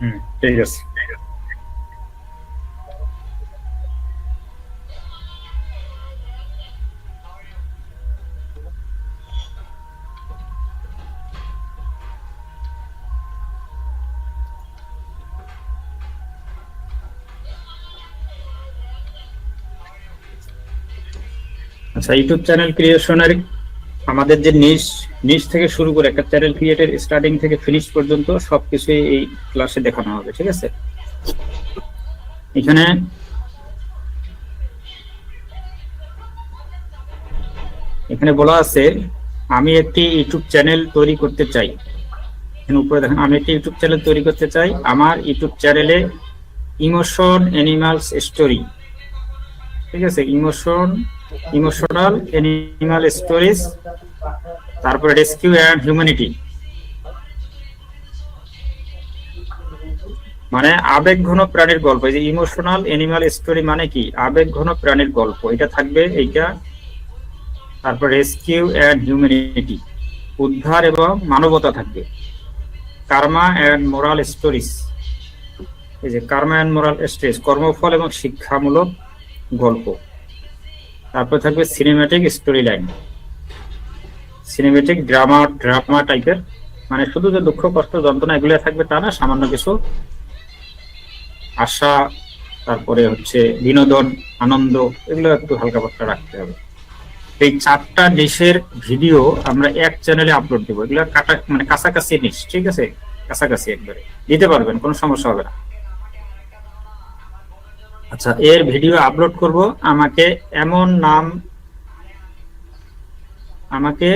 হুম ঠিক আছে আচ্ছা ইউটিউব চ্যানেল ক্রিয়েশনের আমাদের যে নিশ নিশ থেকে শুরু করে একটা চ্যানেল ক্রিয়েটের স্টার্টিং থেকে ফিনিশ পর্যন্ত সবকিছুই এই ক্লাসে দেখানো হবে, ঠিক আছে? এখানে এখানে বলা আছে, আমি একটি ইউটিউব চ্যানেল তৈরি করতে চাই। এখানে উপরে দেখেন, আমি একটি ইউটিউব চ্যানেল তৈরি করতে চাই। আমার ইউটিউব চ্যানেলে ইমোশন অ্যানিমালস স্টোরি, ঠিক আছে? ইমোশন, ইমোশনাল অ্যানিমাল স্টোরিজ তারপরে রেস্কিউ অ্যান্ড হিউম্যানিটি মানে আবেগ ঘন প্রাণীর গল্প, এই যে ইমোশনাল অ্যানিমাল স্টোরি মানে কি? আবেগ ঘন প্রাণীর গল্প, এটা থাকবে এইটা। তারপর রেস্কিউ অ্যান্ড হিউম্যানিটি উদ্ধার এবং মানবতা থাকবে। কার্মা অ্যান্ড মোরাল স্টোরিজ এই যে কার্মা অ্যান্ড মোরাল স্টোরিজ কর্মফল এবং শিক্ষামূলক গল্প। তারপর থাকবে cinematic story line cinematic drama drama টাইপের মানে শুধু যে দুঃখ, কষ্ট, যন্ত্রণা এগুলো থাকবে তা না, সামান্য কিছু আশা, তারপরে হচ্ছে বিনোদন, আনন্দ, এগুলো একটু হালকা পাতলা রাখতে হবে। এই চারটা দেশের ভিডিও আমরা এক চ্যানেলে আপলোড দেবো। এগুলো কাটা মানে কাছাকাছি জিনিস ঠিক আছে? কাছাকাছি একবারে। দিতে পারবেন, কোনো সমস্যা হবে না। আচ্ছা এর ভিডিও আপলোড করব। আমাকে এমন নাম আমাকে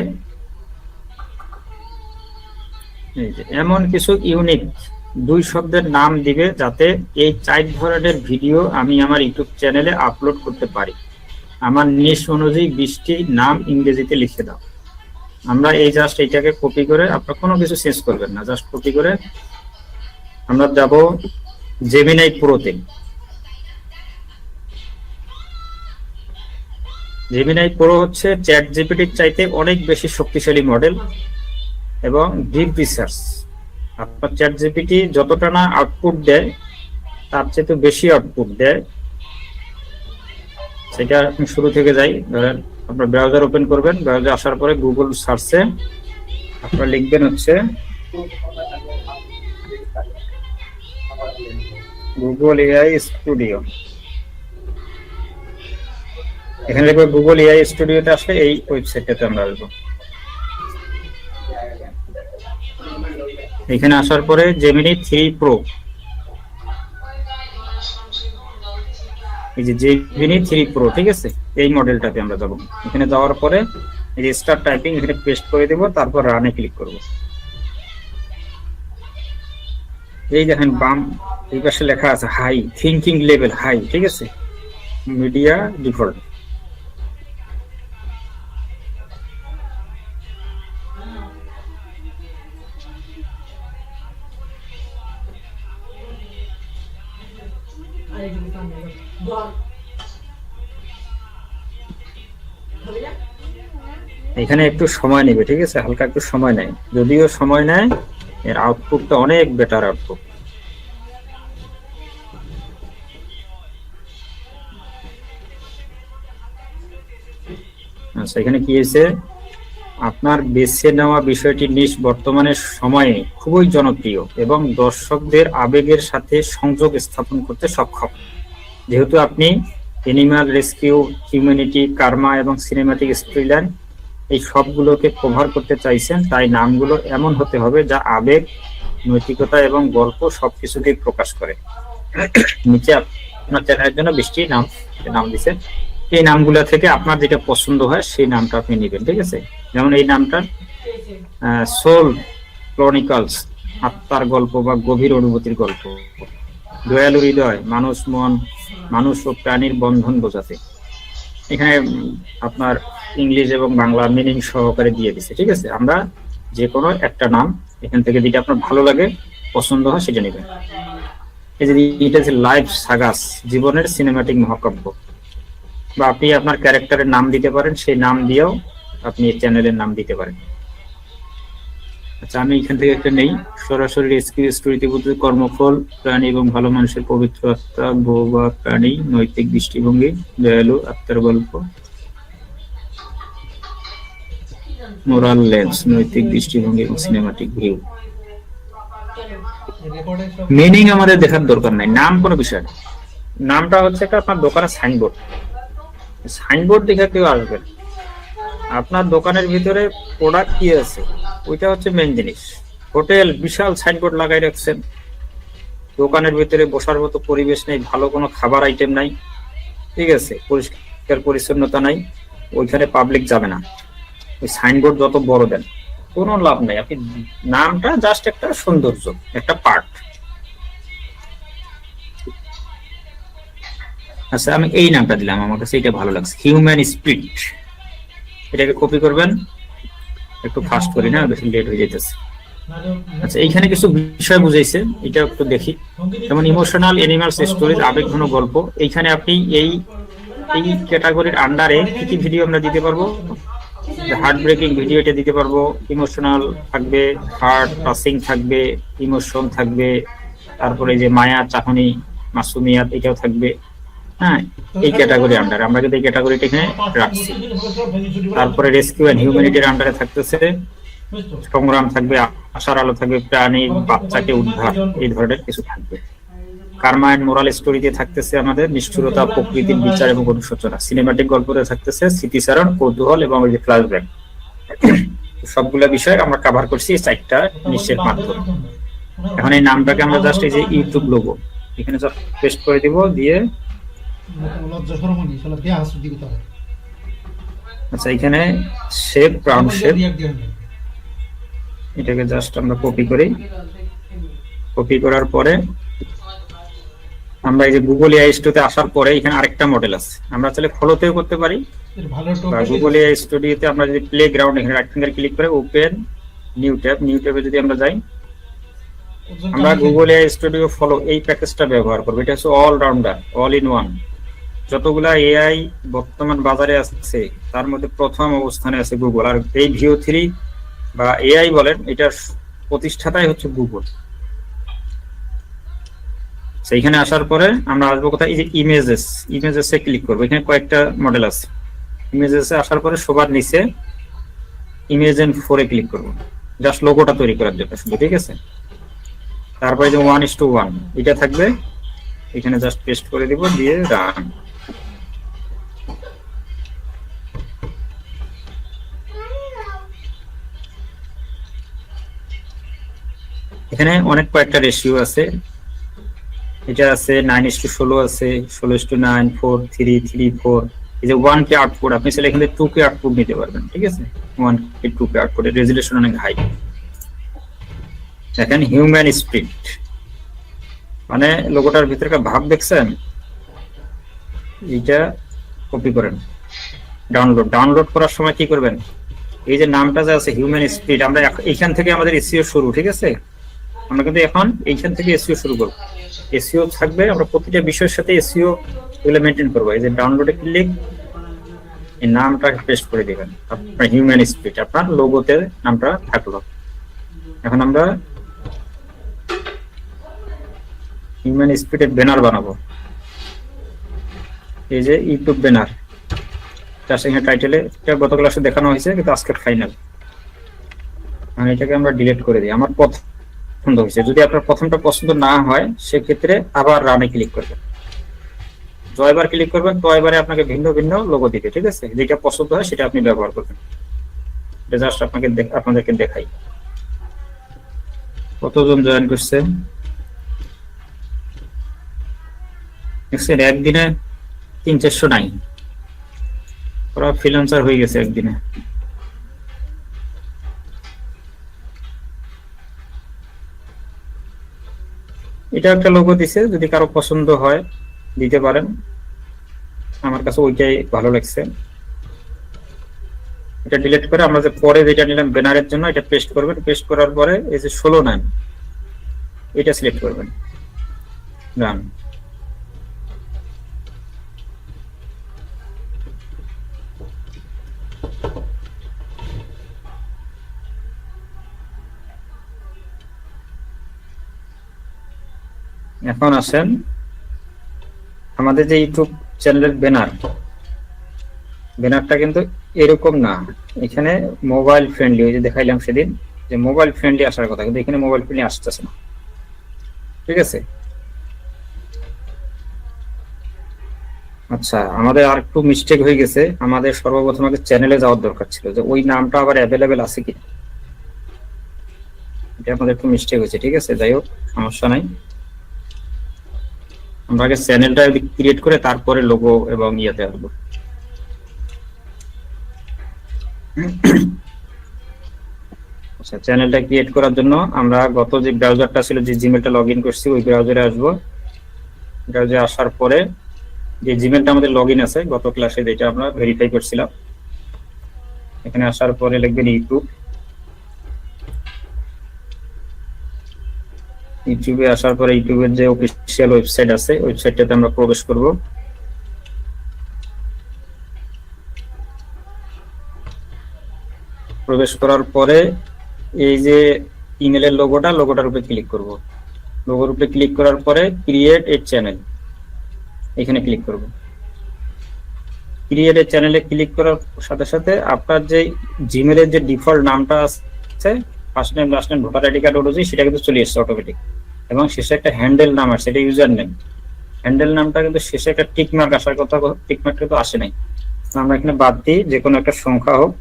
এমন কিছু ইউনিক দুই শব্দের নাম দিবে যাতে এই চার ধরনের ভিডিও আমি আমার ইউটিউব চ্যানেলে আপলোড করতে পারি। আমার নিশ অনুযায়ী বিশটি নাম ইংরেজিতে লিখে দাও। আমরা এই জাস্ট এইটাকে কপি করে আপনার কোনো কিছু চেঞ্জ করবেন না। জাস্ট কপি করে আমরা যাব জেমিনাই প্রোতে জেমিনাই প্রো হচ্ছে চ্যাট জিপিটির চাইতে অনেক বেশি শক্তিশালী মডেল এবং ডিপ রিসার্চ আপনার চ্যাট জিপিটি যতটা না আউটপুট দেয়, তার চেয়ে বেশি আউটপুট দেয়। সেটা আপনি শুরু থেকে যাই, ধরেন আপনার ব্রাউজার ওপেন করবেন ব্রাউজার আসার পরে গুগল সার্চে আপনার লিখবেন হচ্ছে গুগল এআই স্টুডিও এখানে দেখব গুগল এআই স্টুডিওতে আসলে এই ওয়েবসাইটটাতে আমরা আসব। এখানে আসার পরে জেমিনি থ্রি প্রো এই যে জেমিনি থ্রি প্রো ঠিক আছে? এই মডেলটাতে আমরা যাব। এখানে যাওয়ার পরে এই যে স্টার টাইপিং এখানে পেস্ট করে দেবো, তারপর রানে ক্লিক করব। এই দেখেন বাম এই পাশে লেখা আছে হাই থিঙ্কিং লেভেল হাই ঠিক আছে? মিডিয়া ডিফল্ট এখানে একটু সময় নেবে, ঠিক আছে? হালকা একটু সময় নেয়। যদিও সময় নেয়, এর আউটপুটটা অনেক বেটার আউটপুট আচ্ছা এখানে কি হয়েছে? আপনার বেছে নেওয়া বিষয়টি নিজ বর্তমানে সময়ে খুবই জনপ্রিয় এবং দর্শকদের আবেগের সাথে সংযোগ স্থাপন করতে সক্ষম। যেহেতু আপনি এনিম্যাল রেস্কিউ হিউম্যানিটি কার্মা এবং সিনেমাটিক স্টোরিলাইন এই সবগুলোকে কভার করতে চাইছেন, তাই নামগুলো এমন হতে হবে যা আবেগ, নৈতিকতা এবং গল্প সবকিছুকেই প্রকাশ করে। নিচে আপনার চ্যানেলের জন্য বৃষ্টি নাম নাম দিছে, এই নামগুলো থেকে আপনার যেটা পছন্দ হয় সেই নামটা আপনি নেবেন, ঠিক আছে? যেমন এই নামটা সোল ক্রনিকলস আত্মার গল্প বা গভীর অনুভূতির গল্প। দয়ালু হৃদয়, মানুষ মন, মানুষ ও প্রাণীর বন্ধন বোঝাতে। এখানে আপনার ইংলিশ এবং বাংলা মিনিং সহকারে দিয়ে দিছে, ঠিক আছে? আমরা যে কোনো একটা নাম এখান থেকে যেটা আপনার ভালো লাগে, পছন্দ হয়, সেটা নেবেন। এই যে এটা হচ্ছে লাইভ সাগাস জীবনের সিনেমাটিক মহাকাব্য। বা আপনি আপনার ক্যারেক্টারের নাম দিতে পারেন, সেই নাম দিয়েও আপনি চ্যানেলের নাম দিতে পারেন। আচ্ছা আমি এখান থেকে একটা নেই। সরাসরি রেস্কিউ স্টোরিতে কর্মফল, প্রাণী এবং ভালো মানুষের পবিত্র আত্মা, বউ বা প্রাণী, নৈতিক দৃষ্টিভঙ্গি, দয়ালু, আত্মার গল্প। মোরাল লেন্স নৈতিক দৃষ্টিভঙ্গি এবং সিনেমাটিক ভিউ মিনিং আমাদের দেখার দরকার নাই। নাম কোনো বিষয় নামটা হচ্ছে একটা আপনার দোকানের সাইনবোর্ড সাইনবোর্ড দেখে কেউ আসবে আপনার দোকানের ভিতরে প্রোডাক্ট কি আছে? ওইটা হচ্ছে মেন জিনিস। হোটেল, বিশাল সাইনবোর্ড লাগাই রাখছেন। দোকানের ভিতরে বসার মতো পরিবেশ নেই, ভালো কোনো খাবার আইটেম নাই। ঠিক আছে, পরিষ্কার পরিচ্ছন্নতা নাই, ওইখানে পাবলিক যাবে না। ওই সাইনবোর্ড যত বড় দেন, কোনো লাভ নাই। আপনি নামটা জাস্ট একটা সৌন্দর্য, একটা পার্ট আচ্ছা আমি এই নামটা দিলাম, আমার কাছে এটা ভালো লাগছে। হিউম্যান স্পিরিট এটাকে কপি করবেন। একটু ফাস্ট করি না বেশি লেট হয়ে যাইতেছে। আচ্ছা এইখানে কিছু বিষয় বুঝাইছে, এটা একটু দেখি। যেমন ইমোশনাল এনিমালস স্টোরিজ আবেগঘন গল্প। এইখানে আপনি এই এই ক্যাটাগরির আন্ডারে কি কি ভিডিও আমরা দিতে পারব? হার্ট ব্রেকিং ভিডিও এটা দিতে পারব। ইমোশনাল থাকবে হার্ট টাচিং থাকবে ইমোশন থাকবে। তারপরে যে মায়া, চাহনি, মাসুমিয়াত এটাও থাকবে। হ্যাঁ এই ক্যাটাগরি আন্ডারে আমরা কিন্তু এই ক্যাটাগরিটা এখানে রাখছি। তারপরে রেস্কিউ অ্যান্ড হিউম্যানিটির আন্ডারে থাকতেছে, সংগ্রাম থাকবে, আশার আলো থাকবে প্রাণীর বাচ্চাকে উদ্ধার, এই ধরনের কিছু থাকবে। কার্মা এন্ড মোরাল স্টোরিতে থাকতেছে আমাদের নিষ্ঠুরতা, প্রকৃতির বিচার এবং অনুশোচনা। সিনেমাটিক গল্পতে থাকতেছে স্মৃতিচারণ, কৌতূহল এবং ওই যে ফ্ল্যাশব্যাক সবগুলা বিষয় আমরা কভার করছি চারটা নিশ্চের মাধ্যমে। এখন এই নামটাকে আমরা জাস্ট এই যে ইউটিউব লোগো এখানে পেস্ট করে দিব, দিয়ে লজ্জা সরমনি শালা বিয়া হাসুদি কথা আচ্ছা এখানে শেপ রাউন্ড শেপ এটাকে জাস্ট আমরা কপি করি। কপি করার পরে আমরা এই যে গুগল এআই স্টুডিওতে আসার পরে এখানে আরেকটা মডেল আছে। আমরা চাইলে ফলোতেও করতে পারি। গুগল এআই স্টুডিওতে আমরা যদি প্লে গ্রাউন্ড এখানে রাইট ফিঙ্গার ক্লিক করে ওপেন নিউ ট্যাব নিউ ট্যাবে যদি আমরা যাই আমরা গুগল এআই স্টুডিও ফলো এই প্যাকেজটা ব্যবহার করব। এটা হচ্ছে all rounder all in one যতগুলা এআই বর্তমান বাজারে আছে তার মধ্যে প্রথম অবস্থানে আছে গুগল আর এই ভিও থ্রি বা এআই বলেন এটার প্রতিষ্ঠাতাই হচ্ছে গুগল সেইখানে আসার পরে আমরা আসব কোথায়? ইমেজেস ইমেজেসে ক্লিক করব। এখানে কয়েকটা মডেল আছে। ইমেজেসে আসার পরে সবার নিচে ইমেজ এন্ড ফোরে ক্লিক করব। জাস্ট লোগোটা তৈরি করার জন্য শুধু, ঠিক আছে? তারপরে যে ওয়ান ইস টু ওয়ান এটা থাকবে। এখানে জাস্ট পেস্ট করে দিব, দিয়ে রান এখানে অনেক কয়েকটা রেশিও আছে। এটা আছে নাইন ইস টু ষোলো আছে, ষোলো is two nine four three three four এই যে ওয়ান কে আউটপুট আপনি চাইলে এখানে টু কে আউটপুট নিতে পারবেন, ঠিক আছে? ওয়ান কে টু কে আউটপুট রেজুলেশন অনেক হাই দেখেন হিউম্যান স্পিরিট মানে লোগোটার ভিতরকার ভাব দেখছেন? এইটা কপি করেন। ডাউনলোড ডাউনলোড করার সময় কি করবেন? এই যে নামটা যে আছে হিউম্যান স্পিরিট আমরা এখান থেকে আমাদের এসিও শুরু, ঠিক আছে? আমরা কিন্তু এখন এইখান থেকে এসিও শুরু করব। এসিও থাকবে, আমরা প্রতিটা বিষয়ের সাথে এসিও এগুলো মেনটেন করব। এই যে ডাউনলোডে ক্লিক এই নামটা পেস্ট করে দিবেন। আপনার হিউম্যান স্পিড আপনার লোগোতে নামটা থাকল। এখন আমরা হিউম্যান স্পিরিটের ব্যানার বানাবো। এই যে ইউটিউব ব্যানার তার সঙ্গে টাইটেলে গত ক্লাসে দেখানো হয়েছে, কিন্তু আজকের ফাইনাল এটাকে আমরা ডিলিট করে দিই। আমার পছন্দ হয়েছে। যদি আপনার প্রথমটা পছন্দ না হয়, সেক্ষেত্রে আবার রানে ক্লিক করবেন। জয়বার ক্লিক করবেন জয়বারে আপনাকে ভিন্ন ভিন্ন লোগো দিবে, ঠিক আছে? যেটা পছন্দ হয় সেটা আপনি ব্যবহার করবেন। জাস্ট আপনাকে আপনাদেরকে দেখাই। কতজন জয়েন করছে? একদিনে তিন চারশো নাই ওরা ফ্রিল্যান্সার হয়ে গেছে একদিনে। এটা একটা লোগো দিছে, যদি কারও পছন্দ হয়, দিতে পারেন। আমার কাছে ওইটাই ভালো লাগছে। এটা ডিলিট করে আমরা যে পরে যেটা নিলাম ব্যানারের জন্য, এটা পেস্ট করবেন। পেস্ট করার পরে এই যে ষোলো নাম, এটা সিলেক্ট করবেন। এখন আসেন আমাদের যে ইউটিউব চ্যানেলের ব্যানার ব্যানারটা কিন্তু এরকম না। এখানে মোবাইল ফ্রেন্ডলি ওই যে দেখাইলাম সেদিন, যে মোবাইল ফ্রেন্ডলি আসার কথা, কিন্তু এখানে মোবাইল ফ্রেন্ডলি আসতেছে না। ঠিক আছে? আচ্ছা আমাদের আর একটু মিস্টেক হয়ে গেছে। আমাদের সর্বপ্রথম আগে চ্যানেলে যাওয়ার দরকার ছিল, যে ওই নামটা আবার অ্যাভেলেবেল আছে কি এটা আমাদের একটু মিস্টেক হয়েছে, ঠিক আছে? যাই হোক, সমস্যা নাই। আমরা আগে চ্যানেলটা ক্রিয়েট করে তারপরে লোগো এবং ইয়েতে আসব। আচ্ছা চ্যানেলটা ক্রিয়েট করার জন্য আমরা গত যে ব্রাউজারটা ছিল, যে জিমেলটা লগ ইন করছি, ওই ব্রাউজারে আসব। ব্রাউজারে আসার পরে যে জিমেলটা আমাদের লগ ইন আছে, গত ক্লাসে যেটা আমরা ভেরিফাই করছিলাম, এখানে আসার পরে লিখবেন ইউটিউব ইউটিউবে আসার পরে ইউটিউবের যে অফিসিয়াল ওয়েবসাইট আছে ওয়েবসাইটটাতে আমরা প্রবেশ করব। প্রবেশ করার পরে এই যে ইমেলের লোগোটা লোগোটার উপরে ক্লিক করব। লোগোর উপরে ক্লিক করার পরে ক্রিয়েট এ চ্যানেল এখানে ক্লিক করব। ক্রিয়েট এ চ্যানেলে ক্লিক করার সাথে সাথে আপনার যে জিমেলের যে ডিফল্ট নামটা আছে first name last name voter ID card ওটি সেটা কিন্তু চলে এসেছে অটোমেটিক এবং শেষে একটা হ্যান্ডেল নাম আছে সেটা ইউজার নেম হ্যান্ডেল নামটা কিন্তু শেষে একটা টিক মার্ক আসার কথা টিক মার্ক কিন্তু আসে নাই। আমরা এখানে বাদ দিই যে কোনো একটা সংখ্যা হোক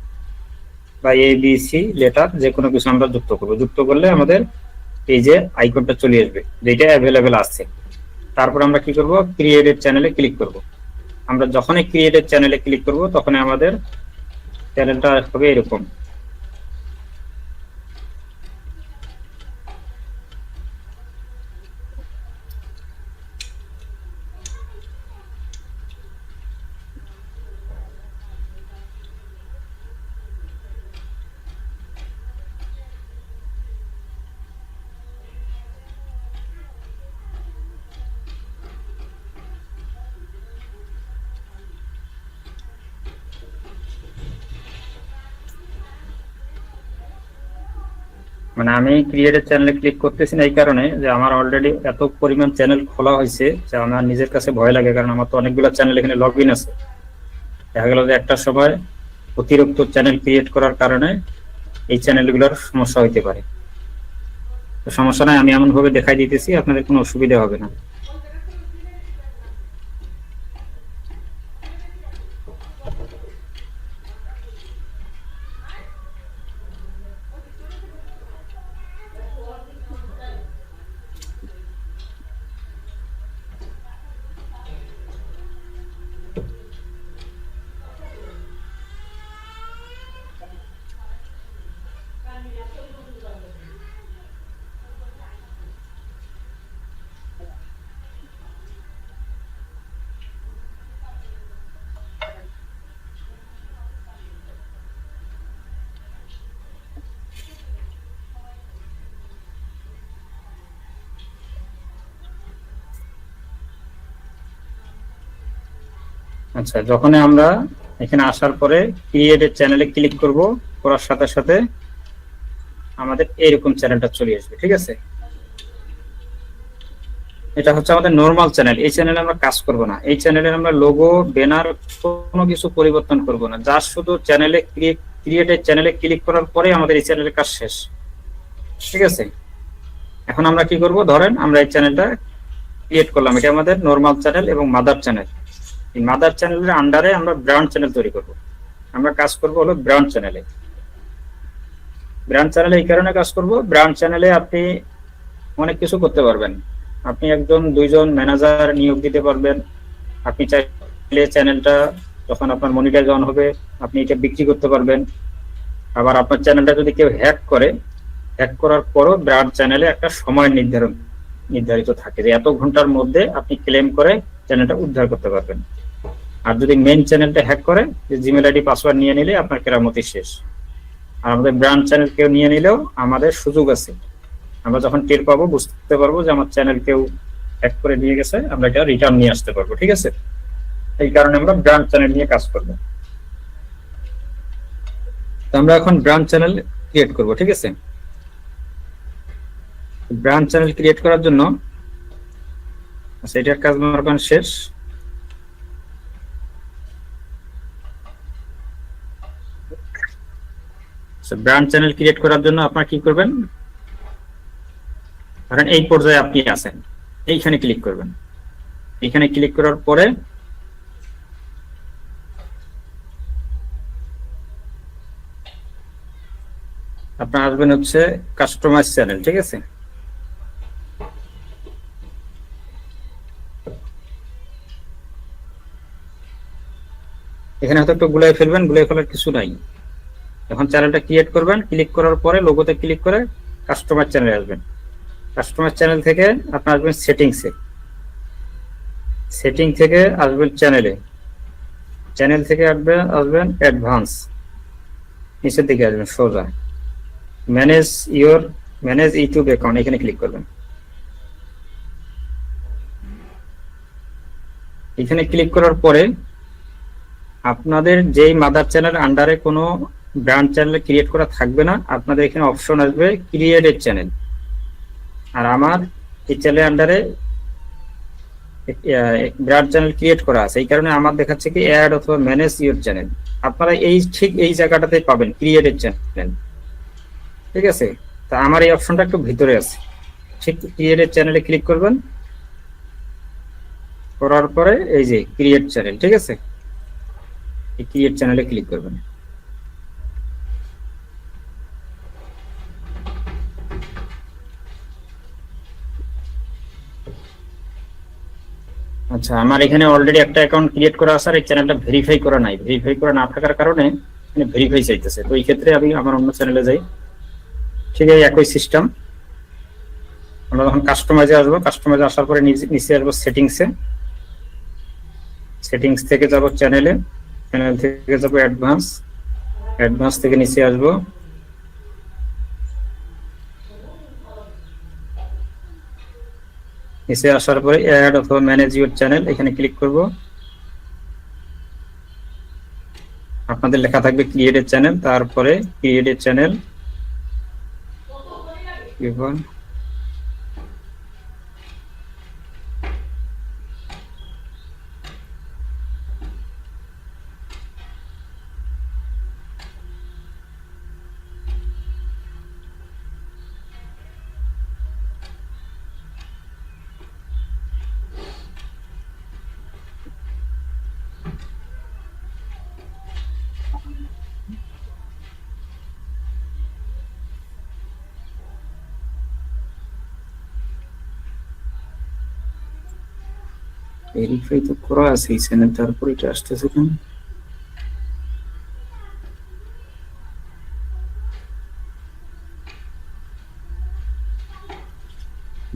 বা এ বি সি লেটার যে কোনো কিছু আমরা যুক্ত করব। যুক্ত করলে আমাদের এই যে আইকনটা চলে আসবে, যেটা অ্যাভেলেবেল আছে। তারপর আমরা কি করব? ক্রিয়েটেড চ্যানেলে ক্লিক করব। আমরা যখনই ক্রিয়েটেড চ্যানেলে ক্লিক করব, তখনই আমাদের চ্যানেলটা হবে এরকম। মানে আমি ক্রিয়েটের চ্যানেলে ক্লিক করতেছি না এই কারণে যে আমার অলরেডি এত পরিমাণ চ্যানেল খোলা হয়েছে যে আমার নিজের কাছে ভয় লাগে, কারণ আমার তো অনেকগুলো চ্যানেল এখানে লগ ইন আছে। দেখা গেল যে একটা সময় অতিরিক্ত চ্যানেল ক্রিয়েট করার কারণে এই চ্যানেলগুলোর সমস্যা হইতে পারে। সমস্যা নাই, আমি এমন ভাবে দেখাই দিতেছি, আপনাদের কোনো অসুবিধা হবে না। আচ্ছা যখন আমরা এখানে আসার পরে ক্রিয়েটেড চ্যানেলে ক্লিক করব, করার সাথে সাথে আমাদের এরকম চ্যানেলটা চলে আসবে, ঠিক আছে? এটা হচ্ছে আমাদের নর্মাল চ্যানেল এই চ্যানেলে আমরা কাজ করব না। এই চ্যানেলে আমরা লোগো ব্যানার কোনো কিছু পরিবর্তন করব না। যা শুধু চ্যানেলে ক্রিয়েটেড চ্যানেলে ক্লিক করার পরে আমাদের এই চ্যানেলের কাজ শেষ। ঠিক আছে? এখন আমরা কি করব? ধরেন আমরা এই চ্যানেলটা ক্রিয়েট করলাম। এটা আমাদের নর্মাল চ্যানেল এবং মাদার চ্যানেল এই মাদার চ্যানেলের আন্ডারে আমরা ব্র্যান্ড চ্যানেল তৈরি করব। আমরা কাজ করব হলো ব্র্যান্ড চ্যানেলে ব্র্যান্ড চ্যানেলে এই কারণে কাজ করব ব্র্যান্ড চ্যানেলে আপনি অনেক কিছু করতে পারবেন। আপনি একজন, দুইজন ম্যানেজার নিয়োগ দিতে পারবেন। আপনি চাইলে চ্যানেলটা যখন আপনার মনিটাইজ অন হবে, আপনি এটা বিক্রি করতে পারবেন। আবার আপনার চ্যানেলটা যদি কেউ হ্যাক করে হ্যাক করার পরও ব্র্যান্ড চ্যানেলে একটা সময় নির্ধারণ, নির্ধারিত থাকে যে এত ঘণ্টার মধ্যে আপনি ক্লেম করে চ্যানেলটা উদ্ধার করতে পারবেন। আর যদি মেন চ্যানেলটা হ্যাক করে জিমেল আইডি পাসওয়ার্ড নিয়ে নিলে আপনার কেরামতি শেষ। আর আমাদের ব্র্যান্ড চ্যানেল কেউ নিয়ে নিলেও আমাদের সুযোগ আছে। আমরা যখন টের পাবো, বুঝতে পারব যে আমার চ্যানেল কেউ হ্যাক করে নিয়ে গেছে, আমরা এটা রিটার্ন নিয়ে আসতে পারব, ঠিক আছে? এই কারণে আমরা ব্র্যান্ড চ্যানেল নিয়ে কাজ করব। আমরা এখন ব্র্যান্ড চ্যানেল ক্রিয়েট করব, ঠিক আছে? ব্র্যান্ড চ্যানেল ক্রিয়েট করার জন্য আচ্ছা এটার কাজ মনে ব্র্যান্ড চ্যানেল ক্রিয়েট করার জন্য আপনার কি করবেন? ধরেন এই পর্যায়ে আপনি আছেন, এইখানে ক্লিক করবেন। এখানে ক্লিক করার পরে আপনার আসবেন হচ্ছে কাস্টমাইজ চ্যানেল ঠিক আছে? এখানে হয়তো একটু গুলাই ফেলবেন, গুলাই ফেলার কিছু নাই। এখন চ্যানেলটা ক্রিয়েট করবেন ক্লিক করার পরে লোগোতে ক্লিক করে কাস্টমার চ্যানেলে আসবেন। কাস্টমার চ্যানেল থেকে আপনি আসবেন সেটিংসে সেটিং থেকে আসবেন চ্যানেলে চ্যানেল থেকে আসবেন আসবেন অ্যাডভান্স নিচের দিকে আসবেন সোজা। Manage your manage YouTube account এখানে ক্লিক করবেন। এখানে ক্লিক করার পরে আপনাদের যেই মাদার চ্যানেল আন্ডারে কোনো ব্র্যান্ড চ্যানেল ক্রিয়েট করা থাকবে না, আপনাদের এখানে অপশন আসবে ক্রিয়েটেড চ্যানেল আর আমার এই চ্যানেলের আন্ডারে ব্র্যান্ড চ্যানেল ক্রিয়েট করা আছে। এই কারণে আমার দেখাচ্ছে কি অ্যাড অথবা ম্যানেজ ইউর চ্যানেল আপনারা এই ঠিক এই জায়গাটাতে পাবেন ক্রিয়েটেড চ্যানেল ঠিক আছে? তা আমার এই অপশনটা একটু ভিতরে আছে। ঠিক ক্রিয়েটেড চ্যানেলে ক্লিক করবেন। করার পরে এই যে ক্রিয়েট চ্যানেল ঠিক আছে? এই ক্রিয়েট চ্যানেলে ক্লিক করবেন। আচ্ছা আমার এখানে অলরেডি একটা অ্যাকাউন্ট ক্রিয়েট করা আছে আর এই চ্যানেলটা ভেরিফাই করা নাই। ভেরিফাই করা না থাকার কারণে এখানে ভেরিফাই চাইতেছে। তো এই ক্ষেত্রে আমি আমার অন্য চ্যানেলে যাই। ঠিক আছে একই সিস্টেম আমরা যখন কাস্টমাইজে আসব কাস্টমাইজে আসার পরে নিচে আসব সেটিংসে সেটিংস থেকে যাব চ্যানেলে চ্যানেল থেকে যাব অ্যাডভান্স অ্যাডভান্স থেকে নিচে আসব। নিচে আসার পরে অ্যাড অথবা ম্যানেজ ইউর চ্যানেল এখানে ক্লিক করব। আপনাদের লেখা থাকবে ক্রিয়েটেড চ্যানেল তারপরে ক্রিয়েটেড চ্যানেল ভেরিফাই তো করা আছে, এই তারপর এটা আসতেছে কেন?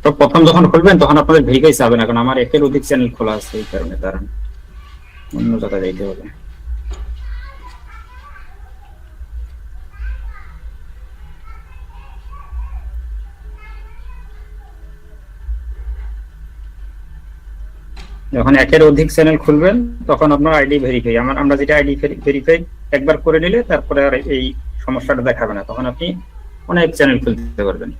তো প্রথম যখন খুলবেন, তখন আপনাদের ভেরিফাই চাবে না কারণ আমার একের অধিক চ্যানেল খোলা আছে এই কারণে দাঁড়ান অন্য জায়গায় যাইতে হবে। যখন একের অধিক চ্যানেল খুলবেন, তখন আপনার আইডি ভেরিফাই আমার আমরা যেটা আইডি ভেরিফাই একবার করে নিলে তারপরে আর এই সমস্যাটা দেখাবে না, তখন আপনি অনেক চ্যানেল খুলতে পারবেন।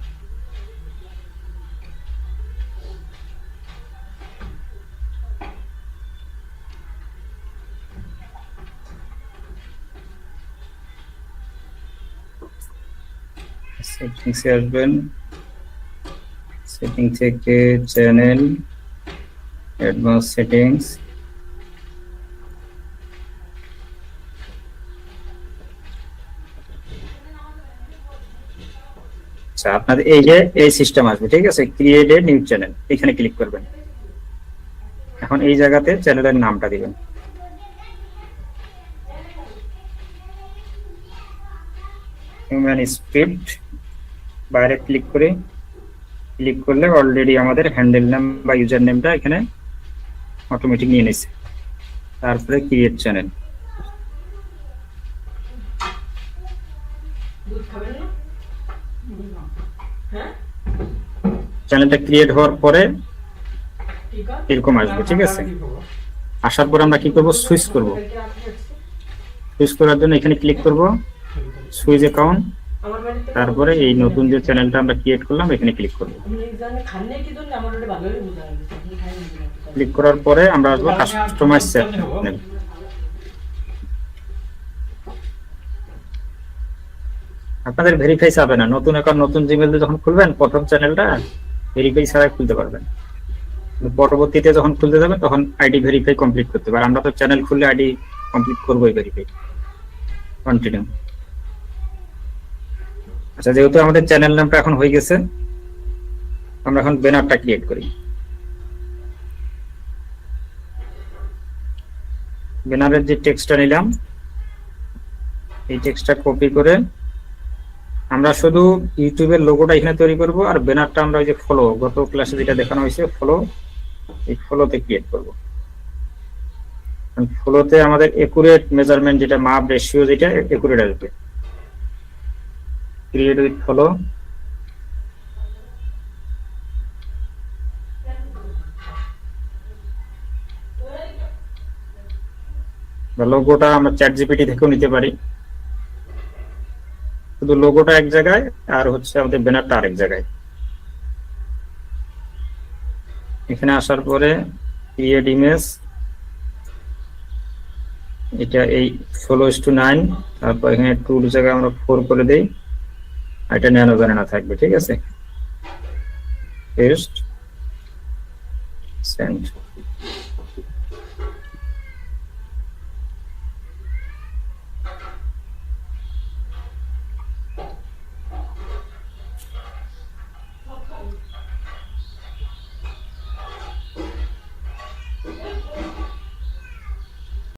সেটিংসে আসবেন। সেটিং থেকে চ্যানেল অ্যাডভান্স সেটিংস। আচ্ছা আপনাদের এই যে এই সিস্টেম আসবে, ঠিক আছে? ক্রিয়েট এ নিউ চ্যানেল এখানে ক্লিক করবেন। এখন এই জায়গাতে চ্যানেলের নামটা দিবেন। হিউম্যান স্পিড বাইরে ক্লিক করে ক্লিক করলে অলরেডি আমাদের হ্যান্ডেল নাম বা ইউজার নেমটা এখানে অটোমেটিক নিয়ে নিছে। তারপরে ক্রিয়েট চ্যানেল চ্যানেলটা ক্রিয়েট হওয়ার পরে এরকম আসবে, ঠিক আছে? আসার পর আমরা কি করব? সুইচ করব। সুইচ করার জন্য এখানে ক্লিক করব। সুইচ অ্যাকাউন্ট তারপরে এই নতুন যে চ্যানেলটা আমরা ক্রিয়েট করলাম এখানে ক্লিক করব। ক্লিক করার পরে আমরা আসব কাস্টমাইজ চ্যানেল আপনাদের ভেরিফাই চাবে না। নতুন অ্যাকাউন্ট নতুন জিমেল দিয়ে যখন খুলবেন প্রথম চ্যানেলটা ভেরিফাই ছাড়া খুলতে পারবেন। পরবর্তীতে যখন খুলতে যাবেন তখন আইডি ভেরিফাই কমপ্লিট করতে পারবেন আমরা তো চ্যানেল খুললে আইডি কমপ্লিট করবোই ভেরিফাই কন্টিনিউ আচ্ছা যেহেতু আমাদের চ্যানেল নামটা এখন হয়ে গেছে, আমরা এখন ব্যানারটা ক্রিয়েট করি। ব্যানারের যে টেক্সটটা নিলাম, এই টেক্সটটা কপি করে আমরা শুধু ইউটিউবের লোগোটা এখানে তৈরি করব, আর ব্যানারটা আমরা ওই যে ফলো গত ক্লাসে যেটা দেখানো হয়েছে ফলো এই ফলোতে ক্রিয়েট করব। ফলোতে আমাদের একুরেট মেজারমেন্ট যেটা মাপ রেশিও যেটা একুরেট আসবে। উইথ ফলো বা লোগোটা আমরা চ্যাট জিপিটি থেকেও নিতে পারি। শুধু লোগোটা এক জায়গায় আর হচ্ছে আমাদের ব্যানারটা আরেক জায়গায়। এখানে আসার পরে ক্রিয়েট ইমেজ এটা এই ষোলো টু নাইন, তারপর এখানে টুর জায়গায় আমরা ফোর করে দেই। এটা ন্যানো ব্যানানা থাকবে ঠিক আছে? Paste send